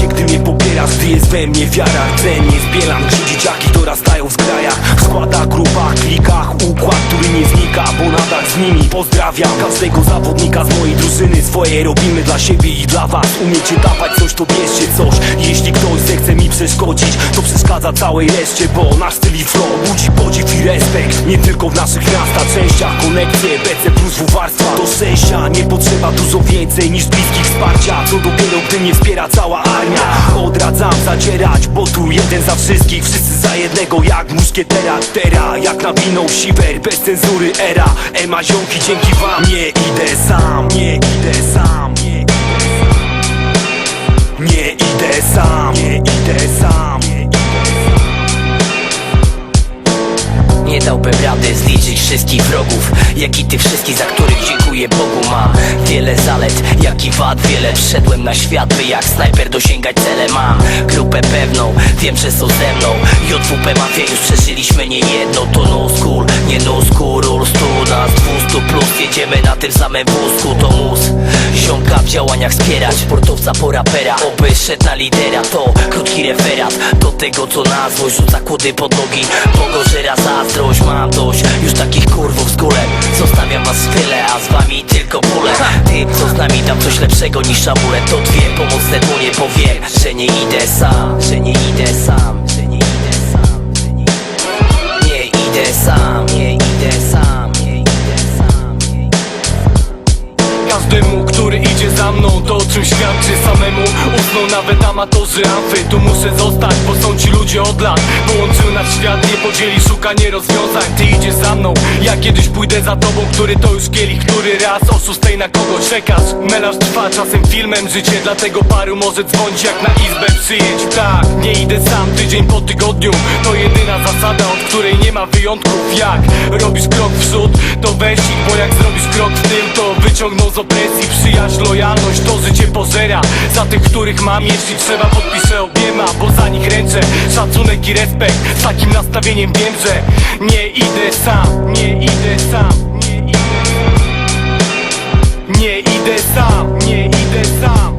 Się, gdy mnie popierasz, gdy jest we mnie wiara. Chcę, nie zbielam, gdzie dzieciaki dorastają w grajach W składach, grupach, klikach, układ z nimi Pozdrawiam każdego zawodnika z mojej drużyny Swoje robimy dla siebie i dla was Umiecie dawać coś, to bierzcie coś Jeśli ktoś zechce mi przeszkodzić To przeszkadza całej reszcie, bo nasz styl i flow Budzi podziw i respekt. Nie tylko w naszych miastach, częściach Konekcje, BC plus W warstwa Do szczęścia nie potrzeba dużo więcej niż bliskich wsparcia. Co dopiero gdy nie wspiera cała armia. Odradzam zacierać, bo tu jeden za wszystkich. Wszyscy za jednego jak muszkietera Tera, jak nawinął siwer, bez cenzury era. Ema ziomki, dzięki wam Nie idę sam, nie idę sam Nie idę sam. Nie idę sam, nie idę sam Nie dałbym rady zliczyć wszystkich wrogów Jak i tych wszystkich, za których dziękuję Bogu. Mam wiele zalet, jak i wad. Wiele wszedłem na świat, by jak snajper dosięgać cele. Mam grupę pewną, wiem, że są ze mną. JWP Mafia już przeżyliśmy nie jedno. To no school, nie no school Rules tu nas 200 plus. Jedziemy na tym samym wózku, to mus. Ziomka w działaniach wspierać. Sportowca po rapera, oby szedł na lidera. To krótki referat do tego co na złość Rzuca kłody pod nogi, pogorzera zazdrość Mam dość już takich kurwów z górem Zostawiam was w tyle, a z wami tylko bóle Ty, co z nami dam coś lepszego niż amulet To dwie pomocne dłonie, powiem, że nie idę sam Że nie idę sam, to o czym świadczy samemu. Usną nawet amatorzy amfy, tu muszę zostać, bo są ci ludzie od lat. Połączył nas świat, nie podzieli, szukanie rozwiązań. Ty idziesz za mną, ja kiedyś pójdę za tobą Który to już kielich, który raz o szóstej na kogoś czekasz. Melanż trwa czasem filmem życie, dlatego paru może dzwonić jak na izbę przyjęć Tak, nie idę sam tydzień po tygodniu. To jedyna zasada, od której nie ma wyjątków. Jak robisz krok w przód, to weź ich, bo jak zrobisz krok w tył, to wyciągną z opresji. Przyjaźń, lojalność, to życie pożera? Za tych, których mam, jeśli trzeba podpiszę obiema Bo za nich ręczę, szacunek i respekt Z takim nastawieniem wiem, że nie idę sam, nie idę sam, nie idę. Sam Nie idę sam, nie idę sam,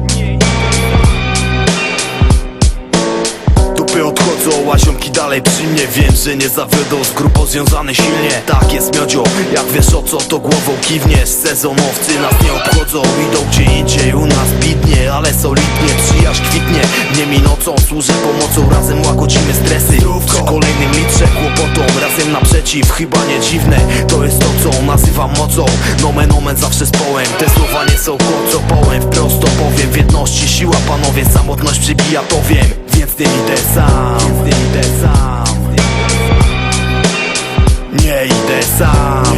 że nie z grupą związane silnie. Tak jest miodzio, jak wiesz o co to głową kiwniesz Sezonowcy nas nie obchodzą, idą gdzie indziej U nas bidnie, ale solidnie Przyjaźń kwitnie, dniem i nocą Służę pomocą, razem łagodzimy stresy. Przy kolejnym litrze kłopotą Razem naprzeciw, chyba nie dziwne. To jest to co nazywam mocą. Nomen omen zawsze z połem. Te słowa nie są kocopołem Wprost powiem, w jedności siła panowie Samotność przybija to wiem. Więc nie idę sam Więc Nie idę sam Nie idę sam